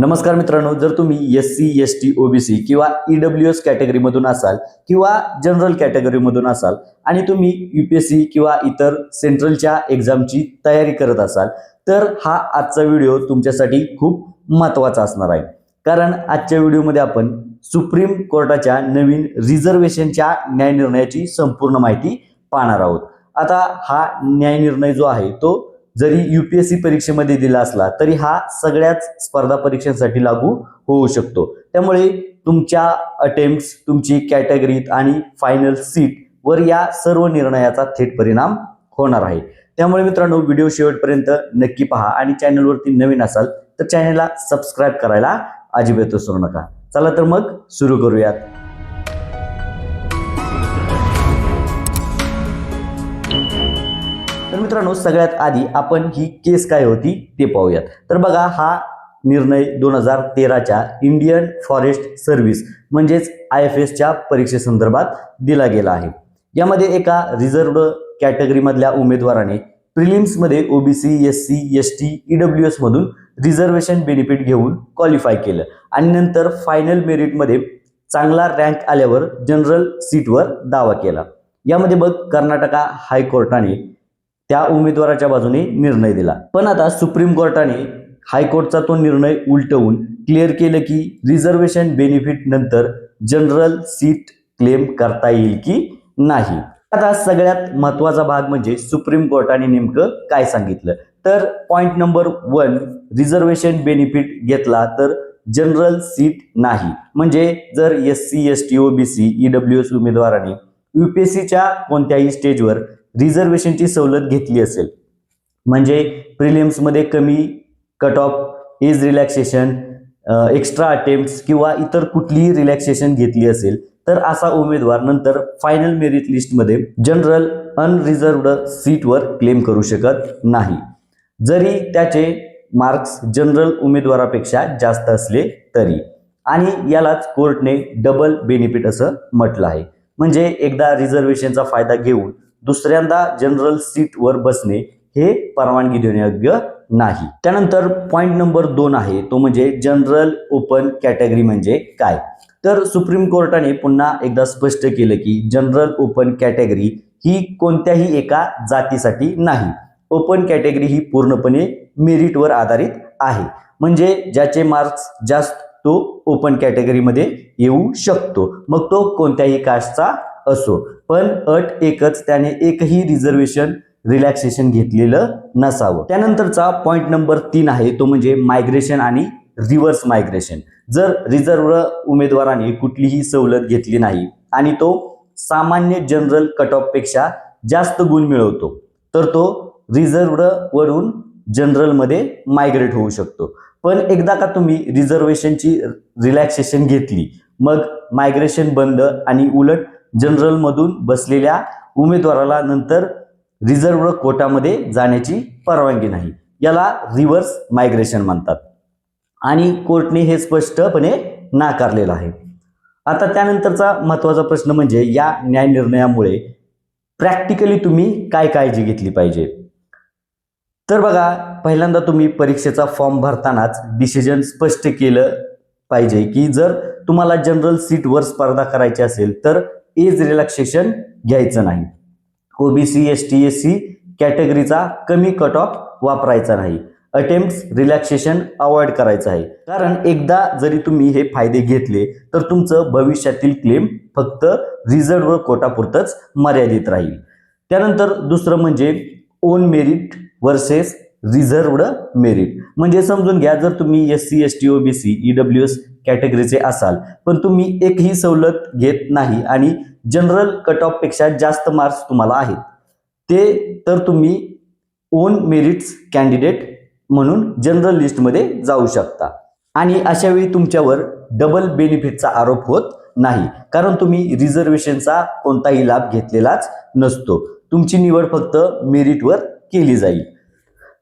नमस्कार मित्रांनो जर तुम्ही S C S T OBC किंवा ईडब्ल्यू एस कॅटेगरीमधून असाल किंवा जनरल कॅटेगरीमधून असाल आणि तुम्ही यू पी एस सी किंवा इतर सेंट्रलच्या एक्झामची तयारी करत असाल तर हा आजचा व्हिडिओ तुमच्यासाठी खूप महत्त्वाचा असणार आहे. कारण आजच्या व्हिडिओमध्ये आपण सुप्रीम कोर्टाच्या नवीन रिझर्वेशनच्या न्यायनिर्णयाची संपूर्ण माहिती पाहणार आहोत. आता हा न्यायनिर्णय जो आहे तो जरी युपीएससी परीक्षेमध्ये दिला असला तरी हा सगळ्याच स्पर्धा परीक्षांसाठी लागू होऊ शकतो. त्यामुळे तुमच्या अटेम्प्ट तुमची कॅटेगरीत आणि फायनल सीट वर या सर्व निर्णयाचा थेट परिणाम होणार आहे. त्यामुळे मित्रांनो व्हिडिओ शेवटपर्यंत नक्की पहा आणि चॅनलवरती नवीन असाल तर चॅनलला सबस्क्राईब करायला अजिबात विसरू नका. चला तर मग सुरू करूयात. मित्रांनो सगळ्यात आधी आपण ही केस काय होती ते पाहूयात. तर बघा हा निर्णय दोन हजार तेराच्या इंडियन फॉरेस्ट सर्व्हिस म्हणजेच आय एफ एसच्या परीक्षेसंदर्भात दिला गेला आहे. यामध्ये एका रिझर्व्ड कॅटेगरीमधल्या उमेदवाराने प्रिलिम्समध्ये OBC S C S T EW एसमधून reservation benefit घेऊन क्वालिफाय केलं. आणि नंतर फायनल मेरिटमध्ये चांगला रँक आल्यावर जनरल सीटवर दावा केला. यामध्ये बघ कर्नाटका हायकोर्टाने त्या उमेदवाराच्या बाजूने निर्णय दिला. पण आता सुप्रीम कोर्टाने हायकोर्टचा तो निर्णय उलटवून क्लिअर केलं की रिझर्वेशन बेनिफिट नंतर जनरल सीट क्लेम करता येईल की नाही. आता सगळ्यात महत्त्वाचा भाग म्हणजे सुप्रीम कोर्टाने नेमकं काय सांगितलं? तर point number one reservation benefit घेतला तर जनरल सीट नाही. म्हणजे जर S C S T O B C EW S उमेदवाराने युपीएससीच्या कोणत्याही स्टेजवर रिझर्वेशनची सवलत घेतली असेल. म्हणजे प्रिलियम्समध्ये कमी cut off age relaxation extra attempt किंवा इतर कुठलीही रिलॅक्सेशन घेतली असेल तर असा उमेदवार नंतर फायनल मेरिट लिस्टमध्ये जनरल अनरिझर्वड सीटवर क्लेम करू शकत नाही. जरी त्याचे मार्क्स जनरल उमेदवारापेक्षा जास्त असले तरी. आणि यालाच कोर्टने डबल बेनिफिट असं म्हटलं आहे. म्हणजे एकदा रिझर्वेशनचा फायदा घेऊन दुसऱ्यांदा जनरल सीटवर बसणे हे परवानगी देण्यायोग्य नाही. त्यानंतर पॉईंट नंबर दोन आहे तो म्हणजे जनरल ओपन कॅटेगरी म्हणजे काय? तर सुप्रीम कोर्टाने पुन्हा एकदा स्पष्ट केलं की जनरल ओपन कॅटेगरी ही कोणत्याही एका जातीसाठी नाही. ओपन कॅटेगरी ही पूर्णपणे मेरिटवर आधारित आहे. म्हणजे ज्याचे मार्क्स जास्त तो ओपन कॅटेगरीमध्ये येऊ शकतो. मग तो कोणत्याही कास्टचा असो. पण अट एकच त्याने एकही रिझर्वेशन रिलॅक्सेशन घेतलेलं नसावं. त्यानंतरचा पॉईंट नंबर तीन आहे तो म्हणजे मायग्रेशन आणि रिव्हर्स मायग्रेशन जर रिझर्व उमेदवाराने कुठलीही सवलत घेतली नाही आणि तो सामान्य जनरल कट ऑफपेक्षा जास्त गुण मिळवतो तर तो रिझर्वड वरून जनरलमध्ये मायग्रेट होऊ शकतो. पण एकदा का तुम्ही रिझर्वेशनची रिलॅक्सेशन घेतली मग मायग्रेशन बंद आणि उलट जनरलमधून बसलेल्या उमेदवाराला नंतर रिझर्व कोटामध्ये जाण्याची परवानगी नाही. याला रिव्हर्स मायग्रेशन म्हणतात. आणि कोर्टने हे स्पष्टपणे नाकारलेलं आहे. आता त्यानंतरचा महत्त्वाचा प्रश्न म्हणजे या न्यायनिर्णयामुळे प्रॅक्टिकली तुम्ही काय काळजी घेतली पाहिजे? तर बघा पहिल्यांदा तुम्ही परीक्षेचा फॉर्म भरतानाच डिसिजन स्पष्ट केलं पाहिजे की जर तुम्हाला जनरल सीटवर स्पर्धा करायची असेल तर एज रिलॅक्सेशन घ्यायचं नाही. OBC S T S C कॅटेगरीचा कमी कट ऑफ वापरायचा नाही. अटेम्प्ट रिलॅक्सेशन अवॉइड करायचं आहे. कारण एकदा जरी तुम्ही हे फायदे घेतले तर तुमचं भविष्यातील क्लेम फक्त रिझर्व कोटापुरतंच मर्यादित राहील. त्यानंतर दुसरं म्हणजे own merit versus reserved merit म्हणजे समजून घ्या जर तुम्ही S C S T O B C EW S कॅटेगरीचे असाल पण तुम्ही एकही सवलत घेत नाही आणि जनरल कट ऑफपेक्षा जास्त मार्क्स तुम्हाला आहेत ते तर तुम्ही ओन मेरिट्स कॅन्डिडेट म्हणून जनरल लिस्टमध्ये जाऊ शकता. आणि अशावेळी तुमच्यावर डबल बेनिफिटचा आरोप होत नाही कारण तुम्ही रिझर्वेशनचा कोणताही लाभ घेतलेलाच नसतो. तुमची निवड फक्त मेरिटवर केली जाईल.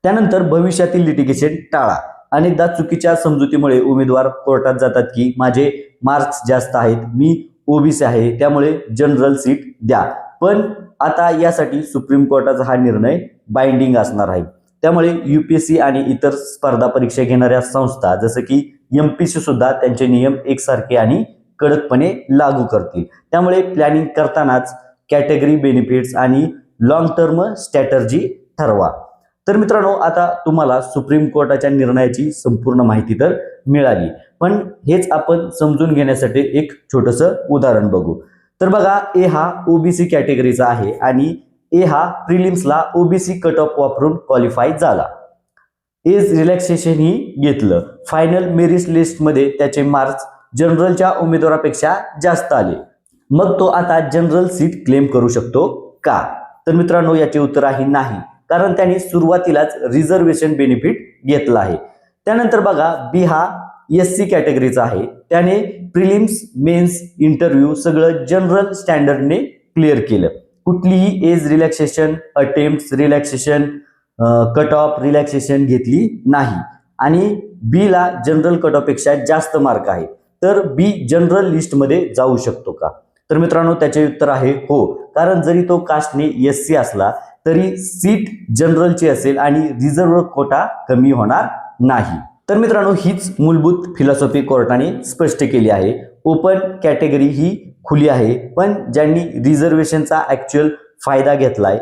त्यानंतर भविष्यातील लिटिगेशन टाळा. अनेकदा चुकीच्या समजुतीमुळे उमेदवार कोर्टात जातात की माझे मार्क्स जास्त आहेत मी ओबीसी आहे त्यामुळे जनरल सीट द्या. पण आता यासाठी सुप्रीम कोर्टाचा हा निर्णय बाइंडिंग असणार आहे. त्यामुळे युपीएससी आणि इतर स्पर्धा परीक्षा घेणाऱ्या संस्था जसं की एम पी सी सुद्धा त्यांचे नियम एकसारखे आणि कडकपणे लागू करतील. त्यामुळे प्लॅनिंग करतानाच कॅटेगरी बेनिफिट्स आणि लॉंग टर्म स्ट्रॅटर्जी ठरवा. तर मित्रांनो आता तुम्हाला सुप्रीम कोर्टाच्या निर्णयाची संपूर्ण माहिती तर मिळाली. पण हेच आपण समजून घेण्यासाठी एक छोटंसं उदाहरण बघू. तर बघा ए हा ओबीसी कॅटेगरीचा आहे आणि ए हा प्रिलिम्सला ओबीसी कट ऑफ वापरून क्वालिफाय झाला. एज रिलॅक्सेशन ही घेतलं. फायनल मेरिट लिस्टमध्ये त्याचे मार्क्स जनरलच्या उमेदवारापेक्षा जास्त आले. मग तो आता जनरल सीट क्लेम करू शकतो का? तर मित्रांनो याचे उत्तर आहे नाही. कारण त्यांनी सुरुवातीलाच रिझर्वेशन बेनिफिट घेतला आहे. त्यानंतर बघा बी हा एस सी कॅटेगरीचा आहे. त्याने प्रिलिम्स मेन्स इंटरव्ह्यू सगळं जनरल स्टँडर्डने क्लिअर केलं. कुठलीही age relaxation attempt relaxation cut off relaxation घेतली नाही. आणि बी ला जनरल कट ऑफपेक्षा जास्त मार्क आहे. तर बी जनरल लिस्टमध्ये जाऊ शकतो का? तर मित्रांनो त्याचे उत्तर आहे हो. कारण जरी तो कास्टने एस सी असला तरी सीट जनरलची असेल आणि रिझर्व्ह कोटा कमी होणार नाही. तर मित्रांनो हीच मूलभूत फिलॉसॉफी कोर्टाने स्पष्ट केली आहे. ओपन कॅटेगरी ही खुली आहे पण ज्यांनी रिझर्वेशनचा ॲक्च्युअल फायदा घेतलाय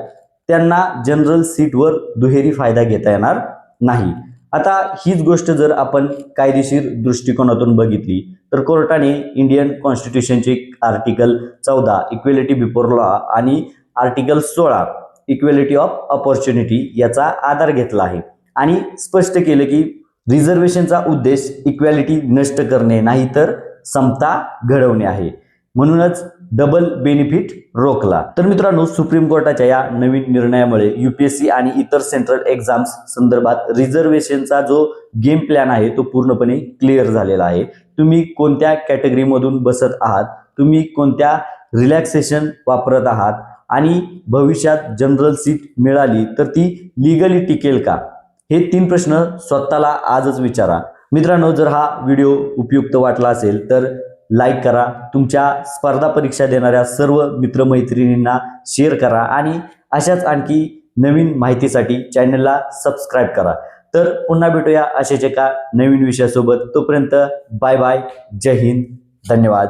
त्यांना जनरल सीटवर दुहेरी फायदा घेता येणार नाही. आता हीच गोष्ट जर आपण कायदेशीर दृष्टिकोनातून बघितली तर कोर्टाने इंडियन कॉन्स्टिट्यूशनचे आर्टिकल चौदा इक्वेलिटी बिफोर लॉ आणि आर्टिकल सोळा इक्वेलिटी ऑफ ऑपॉर्च्युनिटी याचा आधार घेतला आहे. आणि स्पष्ट केलं की रिझर्वेशनचा उद्देश इक्वॅलिटी नष्ट करणे नाही तर समता घडवणे आहे. म्हणूनच डबल बेनिफिट रोखला. तर मित्रांनो सुप्रीम कोर्टाच्या या नवीन निर्णयामुळे युपीएससी आणि इतर सेंट्रल एक्झाम्स संदर्भात रिझर्वेशनचा जो गेम प्लॅन आहे तो पूर्णपणे क्लिअर झालेला आहे. तुम्ही कोणत्या कॅटेगरीमधून बसत आहात? तुम्ही कोणत्या रिलॅक्सेशन वापरत आहात? आणि भविष्यात जनरल सीट मिळाली तर ती लिगली टिकेल का? हे तीन प्रश्न स्वतःला आजच विचारा. मित्रांनो जर हा व्हिडिओ उपयुक्त वाटला असेल तर लाईक करा. तुमच्या स्पर्धा परीक्षा देणाऱ्या सर्व मित्रमैत्रिणींना शेअर करा आणि अशाच आणखी नवीन माहितीसाठी चॅनलला सबस्क्राईब करा. तर पुन्हा भेटूया अशाच एका नवीन विषयासोबत. तोपर्यंत बाय बाय जय हिंद. धन्यवाद.